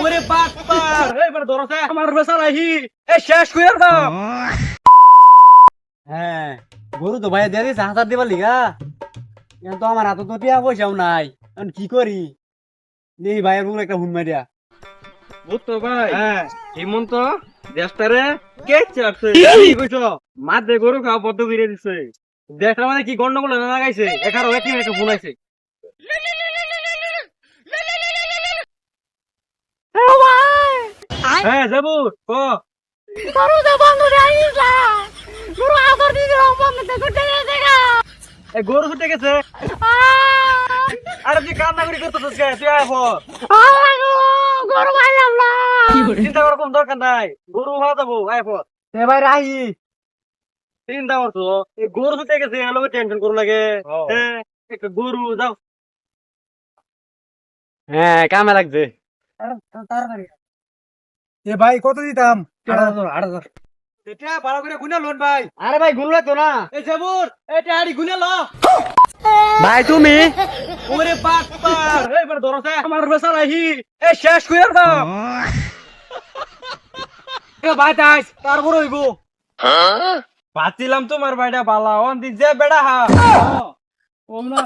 ওরে বাটপার এবার ধরছে আমার এ শেষ দাও। হ্যাঁ গরু তো ভাই দিয়ে হাজার দিবার লিগা। এখন তো আমার হাতে তো টিয়া পয়সাও নাই। এখন কি করি? দেখি ভাইয়ের বুক একটা হুন মারিয়া। বুঝতো ভাই? হ্যাঁ। হিমন্ত দেশটারে কে? চাপছে কইছো মাঝে গরু খাওয়া বদ্ধ করে দিছে। দেশটা মানে কি গন্ডগোল না লাগাইছে? এখানে একটা ফোন আছে হ্যাঁ যাব এ গরু ফুটে গেছে। আরে তুই কান্না করি করতেছিস কে? তুই আয় পর চিন্তা করার কোন দরকার নাই। গরু ভালো যাব আয় পর এ ভাই রাহি। চিন্তা করছ? এই গরু ফুটে গেছে এর লগে টেনশন করু লাগে। হ্যাঁ একটা গরু যাও। হ্যাঁ কামে লাগছে। এ ভাই কত দিতাম এটা ভালো করে গুনে লোন ভাই আরে ভাই গুলো তো না এই যাবুর এটা আড়ি গুনে ল ভাই তুমি ওরে এবার ধরছে আমার বেসার আহি এ শেষ দাও এ ভাই তাইস তারপর হইব পাতিলাম তোমার ভাইটা বালা অন দি যে বেড়া হা ও না